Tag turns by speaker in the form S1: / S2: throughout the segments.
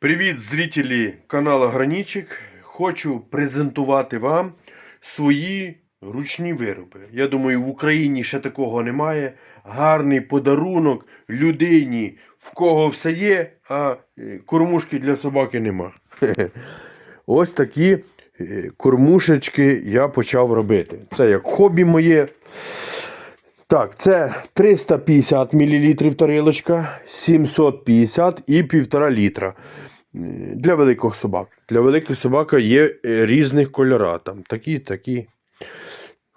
S1: Привіт, зрителі каналу Гранічик. Хочу презентувати вам свої ручні вироби. Я думаю, в Україні ще такого немає. Гарний подарунок людині, в кого все є, а е, кормушки для собаки нема. Ось такі е, кормушечки я почав робити. Це як хобі моє. Так, це 350 мл тарілочка, 750 і 1,5 літра. Е, Для великих собак. Для великих собак є е, різних кольора. Там такі, такі.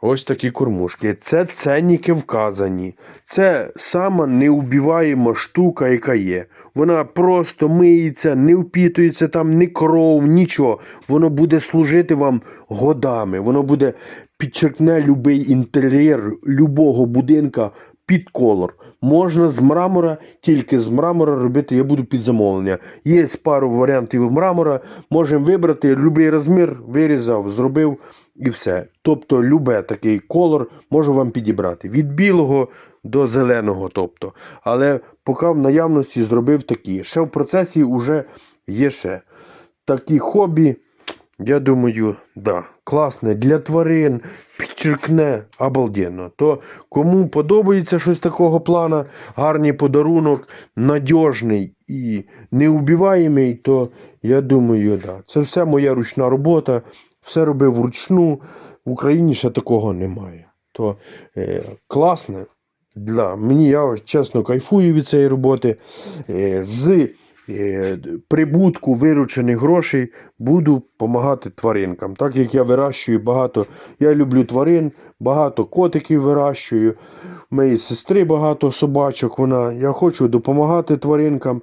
S1: Ось такі кормушки. Це ценники вказані. Це сама неубиваєма штука, яка є. Вона просто миється, не впітується там ні кров, нічого. Воно буде служити вам годами. Воно буде підчеркне любий інтер'єр любого будинка під колор. Можна з мрамора, тільки з мрамора робити я буду під замовлення. Є пару варіантів мрамора, можемо вибрати будь-який розмір, вирізав, зробив і все. Тобто, любе такий колор можу вам підібрати. Від білого до зеленого. тобто. Але поки в наявності зробив такі. Ще в процесі вже є ще. Такі хобі. Я думаю, да, класне для тварин, підчеркне обалденно. То кому подобається щось такого плана, гарний подарунок, надіжний і неубиваємий, то я думаю, да. Це все моя ручна робота, все робив вручну. В Україні ще такого немає. То е, класне. Для мені я чесно кайфую від цієї роботи. Е, з прибутку виручених грошей буду допомагати тваринкам. Так як я вирощую багато, я люблю тварин, багато котиків вирощую. Моєї сестри багато собачок. Вона, я хочу допомагати тваринкам,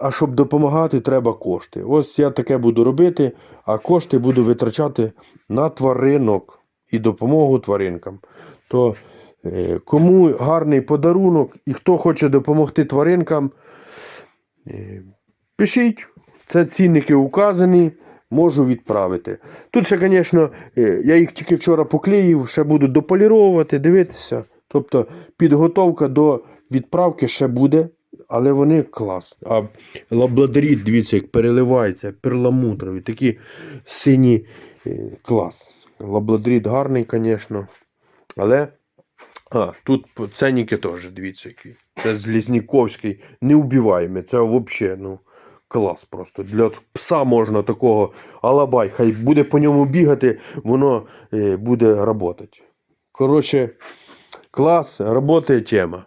S1: а щоб допомагати, треба кошти. Ось я таке буду робити, а кошти буду витрачати на тваринок і допомогу тваринкам. То е, кому гарний подарунок і хто хоче допомогти тваринкам, е, пишіть. Це цінники указані, можу відправити. Тут ще, звісно, е, я їх тільки вчора поклеїв, ще буду дополіровувати, дивитися. Тобто підготовка до відправки ще буде, але вони клас. А лабладоріт, дивіться, як переливається, перламутрові, такі сині е, клас. Лабладоріт гарний, звісно. Але а, тут ценники теж, дивіться, які. Це Злізніковський, неубиваємий. Це взагалі, ну, клас просто. Для пса можна такого алабай, хай буде по ньому бігати, воно е, буде працювати. Коротше, клас, робота тема.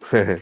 S1: Хе-хе.